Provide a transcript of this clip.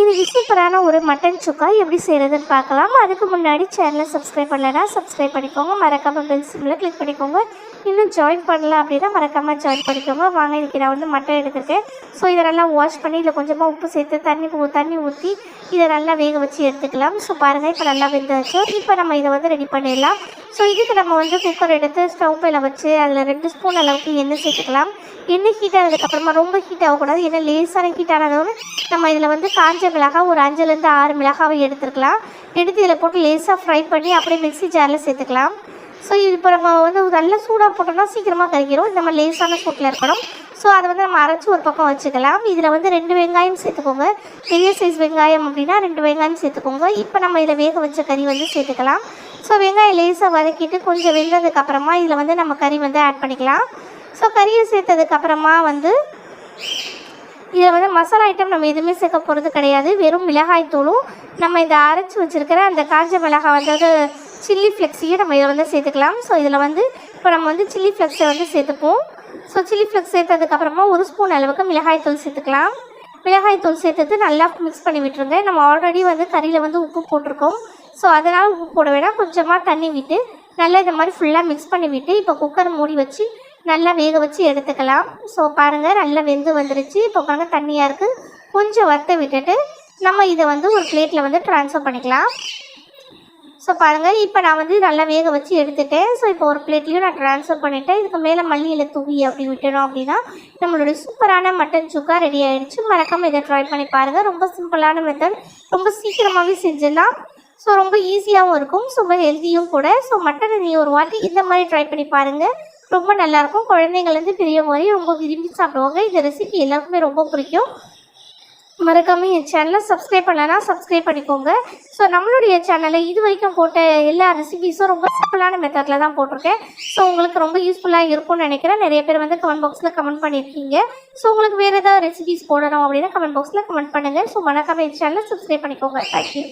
இது சூப்பரான ஒரு மட்டன் சுக்கா எப்படி செய்கிறதுன்னு பார்க்கலாம். அதுக்கு முன்னாடி சேனலை சப்ஸ்கிரைப் பண்ணலனா சப்ஸ்கிரைப் பண்ணிக்கோங்க. மறக்காமல் பெல் சிம்மில் கிளிக் பண்ணிக்கோங்க. இன்னும் ஜாயின் பண்ணல அப்படின்னா மறக்காமல் ஜாயின் பண்ணிக்கோங்க. வாங்க இதுக்கு நான் வந்து மட்டன் எடுத்துருக்கேன். ஸோ இதை நல்லா வாஷ் பண்ணி இதில் கொஞ்சமாக உப்பு சேர்த்து தண்ணி ஊ- தண்ணி ஊற்றி இதை நல்லா வேக வச்சு எடுத்துக்கலாம். ஸோ பாருங்கள் இப்போ நல்லா வெந்தாச்சு இப்போ நம்ம இதை வந்து ரெடி பண்ணிடலாம். ஸோ இதுக்கு நம்ம வந்து குக்கர் எடுத்து ஸ்டவ் மேலே வச்சு அதில் ரெண்டு ஸ்பூன் அளவுக்கு எண்ணெய் சேர்த்துக்கலாம். எண்ணெய் ஹீட் ஆனதுக்கப்புறமா ரொம்ப ஹீட் ஆகக்கூடாது. ஏன்னா லேசான ஹீட் ஆனதும் நம்ம இதில் வந்து காஞ்ச மிளகாய் ஒரு அஞ்சுலேருந்து ஆறு மிளகாவை எடுத்துருக்கலாம். எடுத்து இதில் போட்டு லேசாக ஃப்ரை பண்ணி அப்படியே மிக்ஸி ஜாரில் சேர்த்துக்கலாம். ஸோ இது இப்போ நம்ம வந்து நல்ல சூடாக போட்டோம்னா சீக்கிரமாக கறிக்கிறோம் இந்த மாதிரி லேசான சூட்டில் இருக்கணும். ஸோ அதை வந்து நம்ம அரைச்சி ஒரு பக்கம் வச்சுக்கலாம். இதில் வந்து ரெண்டு வெங்காயம் சேர்த்துக்கோங்க. பெரிய சைஸ் வெங்காயம் அப்படின்னா ரெண்டு வெங்காயம் சேர்த்துக்கோங்க. இப்போ நம்ம இதில் வேக வச்ச கறி வந்து சேர்த்துக்கலாம். ஸோ வெங்காயம் லேசாக வதக்கிட்டு கொஞ்சம் வெந்ததுக்கப்புறமா இதில் வந்து நம்ம கறி வந்து ஆட் பண்ணிக்கலாம். ஸோ கறியை சேர்த்ததுக்கப்புறமா வந்து இதில் வந்து மசாலா ஐட்டம் நம்ம எதுவுமே சேர்க்க போகிறது கிடையாது. வெறும் மிளகாய் தூளும் நம்ம இந்த அரைச்சி வச்சுருக்கிற அந்த காஞ்ச மிளகாய் வந்து சில்லி ஃப்ளெக்ஸையும் நம்ம இதை வந்து சேர்த்துக்கலாம். ஸோ இதில் வந்து இப்போ நம்ம வந்து சில்லி ஃப்ளெக்ஸை வந்து சேர்த்துப்போம். ஸோ சில்லி ஃப்ளெக்ஸ் சேர்த்ததுக்கப்புறமா ஒரு ஸ்பூன் அளவுக்கு மிளகாய் தூள் சேர்த்துக்கலாம். மிளகாய் தூள் சேர்த்துட்டு நல்லா மிக்ஸ் பண்ணி விட்டுருங்க. நம்ம ஆல்ரெடி வந்து கறியில் வந்து உப்பு போட்டிருக்கோம். ஸோ அதனால் உப்பு போட வேணாம். கொஞ்சமாக தண்ணி விட்டு நல்லா இந்த மாதிரி ஃபுல்லாக மிக்ஸ் பண்ணி விட்டு இப்போ குக்கர் மூடி வச்சு நல்லா வேக வச்சு எடுத்துக்கலாம். ஸோ பாருங்கள் நல்லா வெந்து வந்துருச்சு. இப்போ பாருங்கள் தண்ணியாக இருக்குது கொஞ்சம் வத்த விட்டுட்டு நம்ம இதை வந்து ஒரு பிளேட்டில் வந்து ட்ரான்ஸ்ஃபர் பண்ணிக்கலாம். ஸோ பாருங்கள் இப்போ நான் வந்து நல்லா வேக வச்சு எடுத்துட்டேன். ஸோ இப்போ ஒரு பிளேட்லேயும் நான் ட்ரான்ஸ்ஃபர் பண்ணிட்டேன். இதுக்கு மேலே மல்லியில் தூவி அப்படி விட்டுறோம் அப்படின்னா நம்மளுடைய சூப்பரான மட்டன் சுக்கா ரெடி ஆகிடுச்சு மறக்காமல் இதை ட்ரை பண்ணி பாருங்கள் ரொம்ப சிம்பிளான மெத்தட் ரொம்ப சீக்கிரமாகவே செஞ்சிடலாம். ஸோ ரொம்ப ஈஸியாகவும் இருக்கும். ரொம்ப ஹெல்த்தியும் கூட. ஸோ மட்டனை நீ ஒரு வாட்டி இந்த மாதிரி ட்ரை பண்ணி பாருங்கள் ரொம்ப நல்லாயிருக்கும். குழந்தைங்கள்லேருந்து பெரியவங்க வரையும் ரொம்ப விரும்பி சாப்பிடுவாங்க. இந்த ரெசிபி எல்லாருக்குமே ரொம்ப பிடிக்கும். மறக்காமல் என் சேனலை சப்ஸ்கிரைப் பண்ணலன்னா சப்ஸ்கிரைப் பண்ணிக்கோங்க. ஸோ நம்மளுடைய சேனலில் இது வரைக்கும் போட்ட எல்லா ரெசிபிஸும் ரொம்ப சிம்பிளான மெத்தடில் தான் போட்டிருக்கேன். ஸோ உங்களுக்கு ரொம்ப யூஸ்ஃபுல்லாக இருக்கும்னு நினைக்கிறேன். நிறைய பேர் வந்து கமெண்ட் பாக்ஸில் கமெண்ட் பண்ணியிருக்கீங்க. ஸோ உங்களுக்கு வேறு ஏதாவது ரெசிபிஸ் போடணும் அப்படின்னா கமெண்ட் பாக்ஸில் கமெண்ட் பண்ணுங்கள் ஸோ மறக்காமல் என் சேனலை சப்ஸ்கிரைப் பண்ணிக்கோங்க. தேங்க்யூ